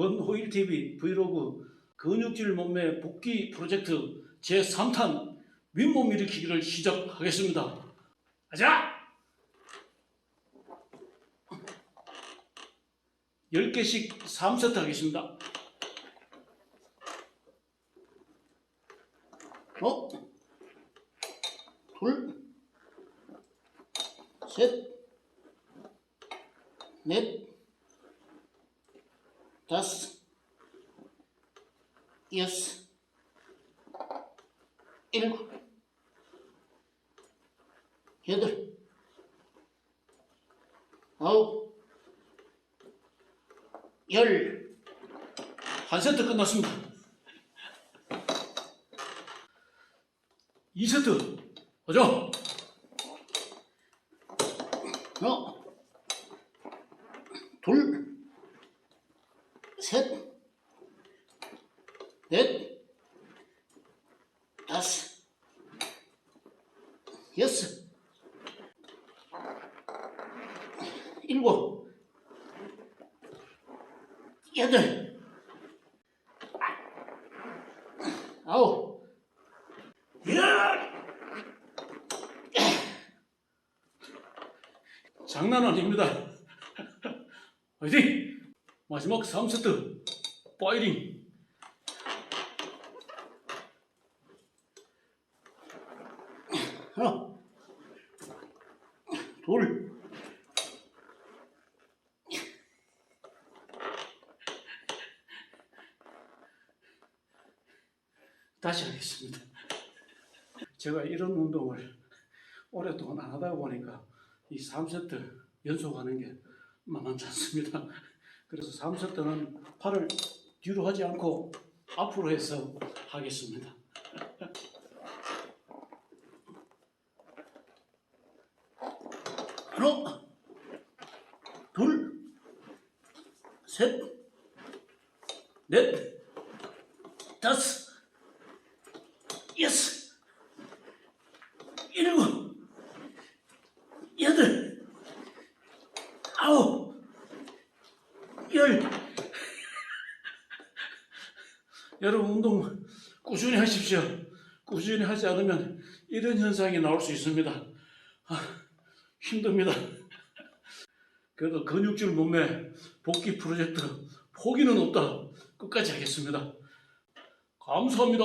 권호일TV 브이로그 근육질 몸매 복귀 프로젝트 제3탄 윗몸 일으키기를 시작하겠습니다. 가자! 10개씩 3세트 하겠습니다. 어? 둘, 셋, 넷, 다섯, 여섯, 일곱, 여덟, 아홉, 열. 한 세트 끝났습니다. 2세트. 가자. 하나, 둘, 셋, 넷, 다섯, 여섯, 일곱, 여덟, 아홉, 열. 장난 아닙니다. 화이팅! 마지막 3세트 파이팅! 하나 둘 다시 하겠습니다. 제가 이런 운동을 오랫동안 안 하다 보니까 이 3세트 연속하는 게 만만치 않습니다. 그래서 3세트는 팔을 뒤로 하지 않고 앞으로 해서 하겠습니다. 하나, 둘, 셋, 넷, 다섯, 여섯, 일곱, 여덟, 아홉, 열. 여러분 운동 꾸준히 하십시오. 꾸준히 하지 않으면 이런 현상이 나올 수 있습니다. 아, 힘듭니다. 그래도 근육질 몸매 복귀 프로젝트 포기는 없다. 끝까지 하겠습니다. 감사합니다.